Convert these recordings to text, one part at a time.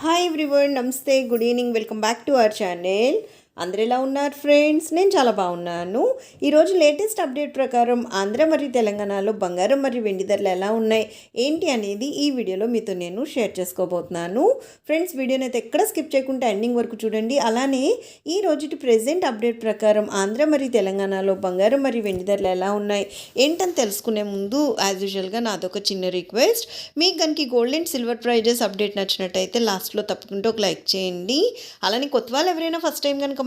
Hi everyone, Namaste, good evening, welcome back to our channel. అందరు ఎలా ఉన్నారు friends? నేను చాలా బాగున్నాను. ఈరోజు లేటెస్ట్ అప్డేట్ ప్రకారం ఆంధ్ర మరియు తెలంగాణలో బంగారం మరియు వెండి ధరలు ఎలా ఉన్నాయి? ఏంటి అనేది ఈ వీడియోలో మీతో నేను షేర్ చేసుకోబోతున్నాను. ఫ్రెండ్స్ వీడియోని అయితే ఎక్కడ స్కిప్ చేయకుండా ఎండింగ్ వరకు చూడండి. అలానే ఈ రోజుటి ప్రెజెంట్ అప్డేట్ ప్రకారం ఆంధ్ర మరియు తెలంగాణలో బంగారం మరియు వెండి ధరలు ఎలా ఉన్నాయి? ఏంటని తెలుసుకునే ముందు యాజ్ యూజువల్గా నాదొక చిన్న రిక్వెస్ట్. మీకు కనుక gold and silver prices update నచ్చినట్టయితే లాస్ట్లో తప్పకుండా ఒక లైక్ చేయండి. అలానే కొత్త వాళ్ళు ఎవరైనా ఫస్ట్ టైం కనుక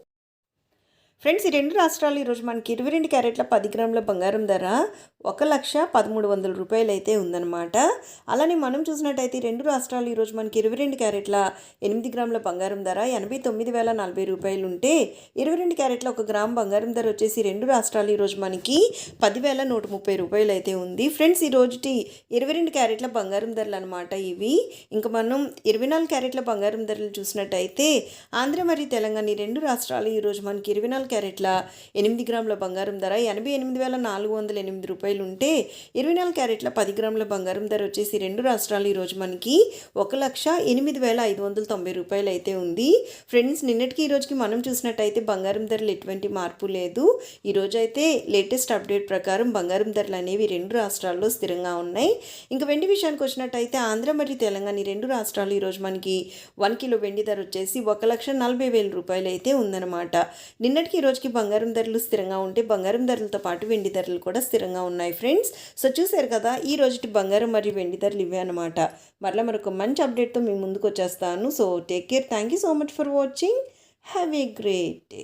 ఫ్రెండ్స్ ఈ రెండు రాష్ట్రాలు ఈరోజు మనకి ఇరవై రెండు క్యారెట్ల పది గ్రాముల బంగారం ధర ఒక లక్ష పదమూడు వందల రూపాయలు అయితే ఉందన్నమాట. అలానే మనం చూసినట్టయితే రెండు రాష్ట్రాలు ఈరోజు మనకి ఇరవై రెండు క్యారెట్ల ఎనిమిది గ్రాముల బంగారం ధర ఎనభై తొమ్మిది వేల నలభై రూపాయలు ఉంటే ఇరవై రెండు క్యారెట్ల ఒక గ్రామ్ బంగారం ధర వచ్చేసి రెండు రాష్ట్రాలు ఈరోజు మనకి పదివేల నూట ముప్పై రూపాయలు అయితే ఉంది. ఫ్రెండ్స్ ఈ రోజుటి ఇరవై రెండు క్యారెట్ల బంగారం ధరలు అనమాట ఇవి. ఇంకా మనం ఇరవై నాలుగు క్యారెట్ల బంగారం ధరలు చూసినట్టయితే ఆంధ్ర మరియు తెలంగాణ ఈ రెండు రాష్ట్రాలు ఈరోజు మనకి ఇరవై నాలుగు క్యారెట్ల ఎనిమిది గ్రాముల బంగారం ధర ఎనభై ఎనిమిది వేల నాలుగు వందల ఎనిమిది రూపాయలు ఉంటే ఇరవై నాలుగు క్యారెట్ల పది గ్రాముల బంగారం ధర వచ్చేసి రెండు రాష్ట్రాలు ఈరోజు మనకి ఒక లక్ష ఎనిమిది వేల ఐదు వందల తొంభై రూపాయలు అయితే ఉంది. ఫ్రెండ్స్ నిన్నటికి ఈ రోజుకి మనం చూసినట్టయితే బంగారం ధరలు ఎటువంటి మార్పు లేదు. ఈరోజు అయితే లేటెస్ట్ అప్డేట్ ప్రకారం బంగారం ధరలు అనేవి రెండు రాష్ట్రాల్లో స్థిరంగా ఉన్నాయి. ఇంకా వెండి విషయానికి వచ్చినట్టయితే ఆంధ్ర మరియు తెలంగాణ ఈ రెండు రాష్ట్రాలు ఈరోజు మనకి వన్ కిలో వెండి ధర వచ్చేసి ఒక లక్ష నలభై వేల రూపాయలు అయితే ఉందన్నమాట. నిన్నటికి ఈ రోజుకి బంగారం ధరలు స్థిరంగా ఉంటే బంగారం ధరలతో పాటు వెండి ధరలు కూడా స్థిరంగా ఉన్నాయి ఫ్రెండ్స్. సో చూసారు కదా ఈ రోజుటి బంగారం మరియు వెండి ధరలు ఇవే అనమాట మరలా మరొక మంచి అప్డేట్తో మీ ముందుకు వచ్చేస్తాను. So take care. Thank you so much for watching. Have a great day.